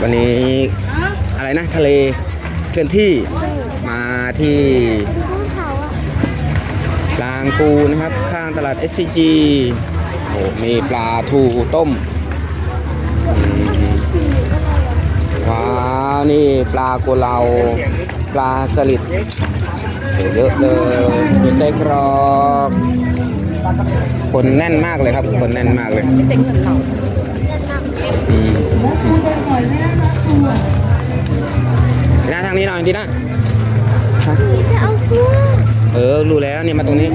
วันนี้อะไรนะทะเลเคลื่อนที่มาที่ดูภูเขาอะลางปูนะครับ ข้างตลาด SCG โอ้มีปลาทูต้มว้าวนี่ปลาโกเลาปลาสลิดเยอะเลยมีไส้กรอกคนแน่นมากเลยครับ คนแน่นมากเลย ทีหน้าทางนี้หน่อยทีหน้าจะเอากุ้งเออรู้แล้วเนี่ยมาตรงนี้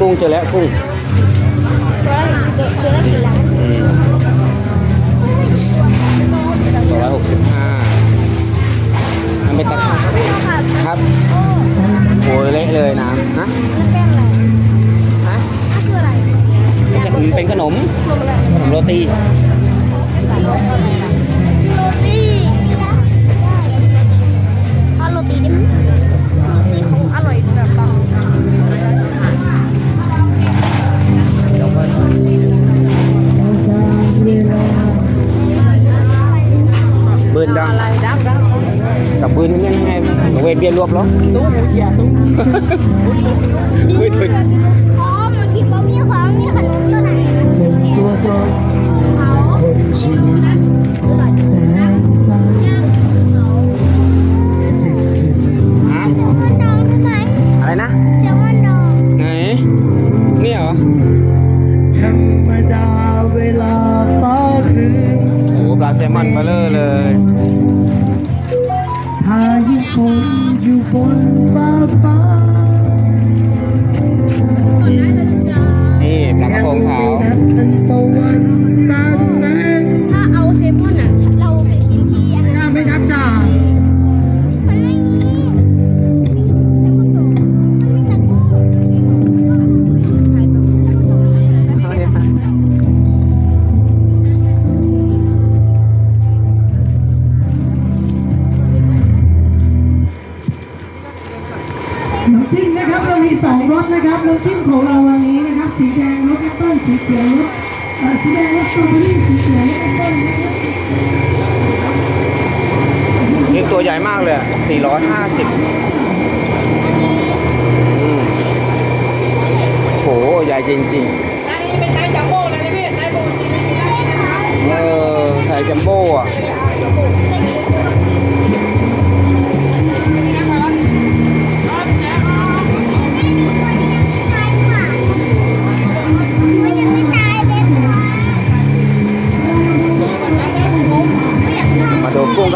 กุ้งเจอแล้วกุ้งแล้วเกิดเกิดได้กี่ล้านอืมสองร้อยหกสิบห้ามันเป็นตะค่ะครับโอ้เละเลยนะฮะแป้งอะไรฮะนั่นคืออะไรมันจะมันเป็นขนมรวมอะไรขนมโรตีโรตี กับบืนนี่ยังไงเวทเบียร์รวบเหรอตู้หมูเจียตู้เฮ้ยถุยอ๋อมันมีบะหมี่ของมีขนมตัวไหนเขาฮะเซลมอนดองใช่ไหมอะไรนะเซลมอนดองไหนนี่เหรอธรรมดาเวลาฟ้าครึ้มโอ้โหปลาแซลมอนเบลเลอร์เลยพายุฝนอ นะครับน้ำจิ้มของเราวันนี้นะครับ สีแดงรสแอปเปิ้ลสีเขียวรสเอ่อสีแดงรสสตรอเบอรี่สีเขียวรสแอปเปิ้ลนะครับนี่ตัวใหญ่มากเลยอะ450อืมโห ใหญ่จริงอันนี้เป็นไซส์จัมโบ้เลยนะพี่ไซส์โบจริงๆเออใส่จัมโบ้อะ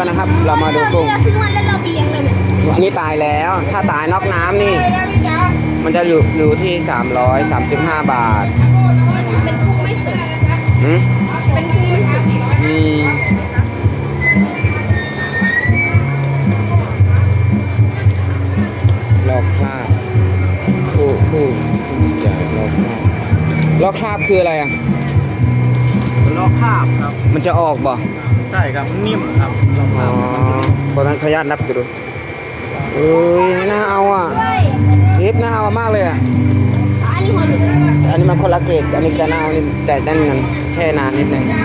กุ้งกันนะครับ เรามาดูกุ้งเราซื้อมาแล้วเราเลี้ยงเลยเนี่ยอันนี้ตายแล้ว ถ้าตายนอกน้ำนี่ มันจะอยู่อยู่ที่335บาทเป็นกุ้งไม่สุกหืมเป็นกุ้งไม่สุกอืมลอกคราบคู่คู่ใหญ่ลอกคราบลอกคราบคืออะไรอะลอกคาบครับ มันจะออกบ่ ใช่ครับนิ่มครับลอกอ๋คาอบเพราะนั้นขออนุญาตนับดูเอ้ยน่าเอาอะเฮ้ยเทปน่าเอามากเลยอะอันนี้หัวหนูอันนี้มันคนละเกรดอันนี้จะน่าเอานี่แต่นั่นมันแช่นานนิดนึงจ้า